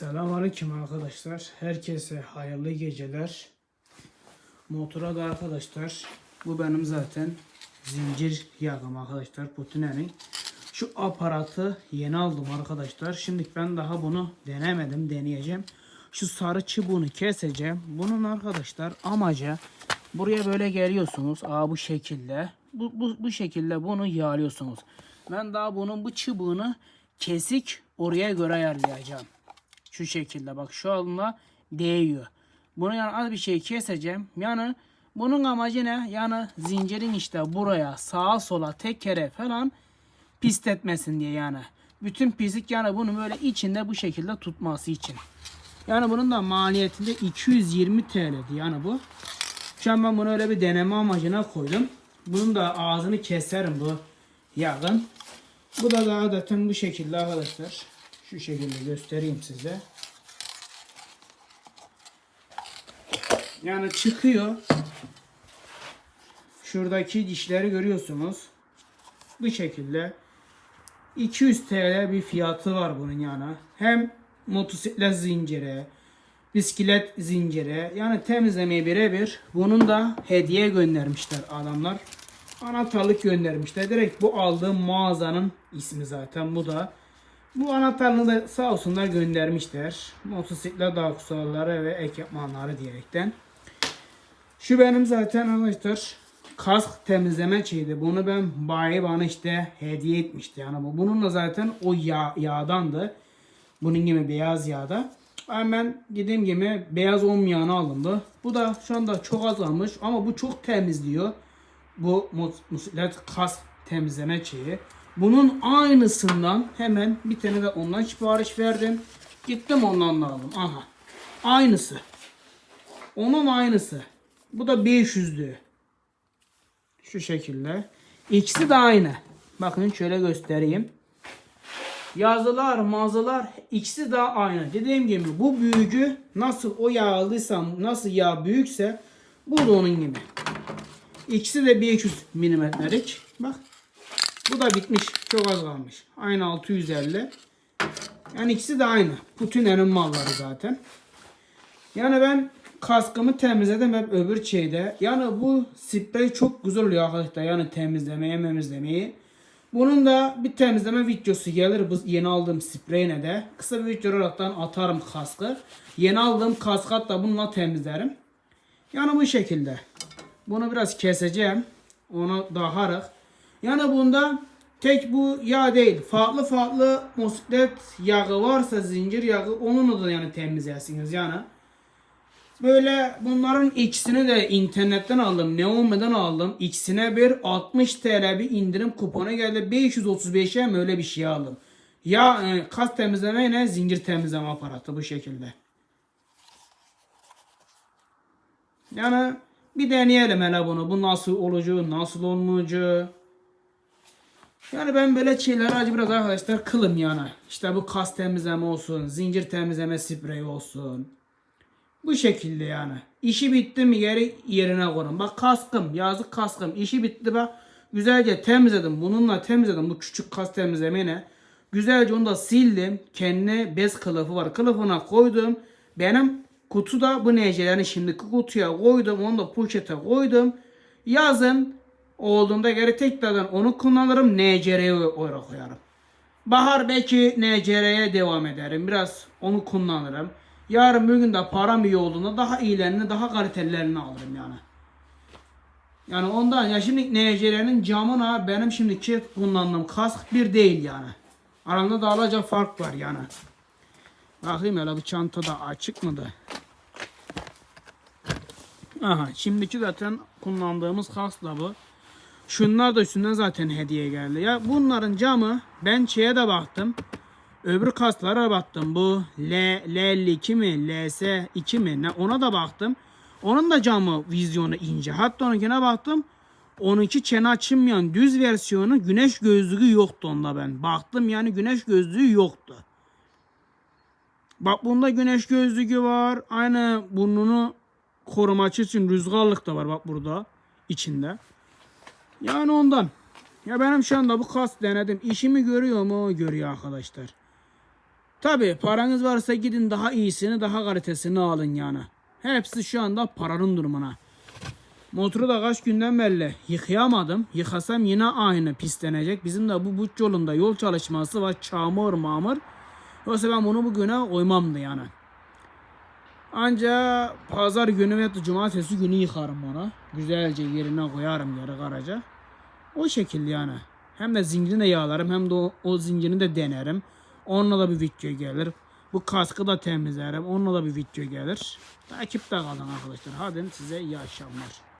Selamünaleyküm arkadaşlar. Herkese hayırlı geceler. Motora da arkadaşlar bu benim zaten zincir yağım arkadaşlar Putina'nın. Şu aparatı yeni aldım arkadaşlar. Şimdi ben daha bunu denemedim. Deneyeceğim. Şu sarı çubuğunu keseceğim. Bunun arkadaşlar amacı buraya böyle geliyorsunuz. Aa bu şekilde. Bu, bu, bu şekilde bunu yağlıyorsunuz. Ben daha bunun bu çubuğunu kesik oraya göre ayarlayacağım. Şu şekilde bak şu anda değiyor. Bunu yani az bir şey keseceğim. Yani bunun amacı ne? Yani zincirin işte buraya sağa sola tek kere falan pist etmesin diye yani. Bütün pislik yani bunu böyle içinde bu şekilde tutması için. Yani bunun da maliyetinde 220 TL'di yani bu. Şu an ben bunu öyle bir deneme amacına koydum. Bunun da ağzını keserim bu yağın. Bu da daha zaten bu şekilde arkadaşlar. Şu şekilde göstereyim size. Yani çıkıyor. Şuradaki dişleri görüyorsunuz. Bu şekilde. 200 TL bir fiyatı var bunun yani. Hem motosiklet zinciri, bisiklet zinciri yani temizlemeye birebir. Bunun da hediye göndermişler adamlar. Anahtarlık göndermişler. Direkt bu aldığım mağazanın ismi zaten bu da. Bu anahtarlığı da sağ olsunlar göndermişler. Motosiklet aksesuarları ve ekipmanları diyerekten. Şu benim zaten arkadaşlar kask temizleme şeydi. Bunu ben bayi bana işte hediye etmişti. Yani bu bununla zaten o yağ, yağdandı. Bunun gibi beyaz yağda. Hemen dediğim gibi beyaz olmayanı aldım da. Bu da şu anda çok azalmış ama bu çok temizliyor. Bu motosiklet kask temizleme şeyi. Bunun aynısından hemen bir tane de ondan sipariş verdim. Gittim ondan da aldım. Aha. Aynısı. Onun aynısı. Bu da 500'lü. Şu şekilde. İkisi de aynı. Bakın şöyle göstereyim. Yazılar, mazılar ikisi de aynı. Dediğim gibi bu büyücü nasıl o yağlıysam nasıl yağ büyükse bu da onun gibi. İkisi de 500 milimetrelik. Bak. Bu da bitmiş. Çok az kalmış. Aynı 650. Yani ikisi de aynı. Putina'nın malları zaten. Yani ben kaskımı temizledim hep öbür şeyde. Yani bu sprey çok güzel oluyor arkadaşlar. Yani temizlemeye memizlemeyi. Bunun da bir temizleme videosu gelir. Bu yeni aldığım spreyine de. Kısa bir video olaraktan atarım kaskı. Yeni aldığım kaskı hatta bununla temizlerim. Yani bu şekilde. Bunu biraz keseceğim. Onu daharık. Yani bunda tek bu yağ değil. Farklı farklı mosiklet yağı varsa zincir yağı onunla da yani temizlersiniz yani. Böyle bunların ikisini de internetten aldım. Neome'den aldım. İkisine bir 60 TL bir indirim kuponu geldi. 535'e mi öyle bir şey aldım. Ya e, kas temizleme ne? Zincir temizleme aparatı bu şekilde. Yani bir deneyelim hele bunu. Bu nasıl olucu, nasıl olmucu. Yani ben böyle şeyler acı biraz arkadaşlar kılım yani. İşte bu kas temizleme olsun, zincir temizleme spreyi olsun. Bu şekilde yani. İşi bitti mi yeri yerine koyun. Bak kaskım, yazık kaskım. İşi bitti bak. Güzelce temizledim. Bununla temizledim bu küçük kas temizlemeni. Güzelce onu da sildim. Kendine bez kılıfı var. Kılıfına koydum. Benim kutuda bu necelerini şimdiki kutuya koydum. Onu da poşete koydum. Yazın olduğunda geri tekrardan onu kullanırım. NCR'ye oraya koyarım. Bahar belki NCR'ye devam ederim. Biraz onu kullanırım. Yarın bir gün de param iyi olduğunda daha iyilerini, daha kalitelilerini alırım yani. Yani ondan ya şimdi NCR'nin camına benim şimdiki kullandığım kask bir değil yani. Aranda dağlarca fark var yani. Bakayım hele bu çanta da açık mıdır? Aha şimdiki zaten kullandığımız kask da bu. Şunlar da üstünden zaten hediye geldi. Ya bunların camı ben şeye de baktım. Öbür kaslara baktım. Bu L, L52 mi? LS2 mi? Ne? Ona da baktım. Onun da camı vizyonu ince. Hatta onunkine baktım. Onunki çene açılmayan düz versiyonu güneş gözlüğü yoktu onda ben. Baktım yani güneş gözlüğü yoktu. Bak bunda güneş gözlüğü var. Aynı burnunu koruması için rüzgarlık da var bak burada içinde. Yani ondan. Ya benim şu anda bu kas denedim. İşimi görüyor mu? Görüyor arkadaşlar. Tabi paranız varsa gidin daha iyisini daha kalitesini alın yani. Hepsi şu anda paranın durumuna. Motoru da kaç günden belli yıkayamadım. Yıkasam yine aynı pislenecek. Bizim de bu buç yolunda yol çalışması var. Çamur mamur. Yoksa ben bunu bugüne koymamdı yani. Anca pazar günü ve cumartesi günü yıkarım onu. Güzelce yerine koyarım yarı garaja. O şekilde yani. Hem de zincirini de yağlarım hem de o, o zincirini de denerim. Onunla da bir video gelir. Bu kaskı da temizlerim. Onunla da bir video gelir. Takipte kalın arkadaşlar. Hadi size iyi akşamlar.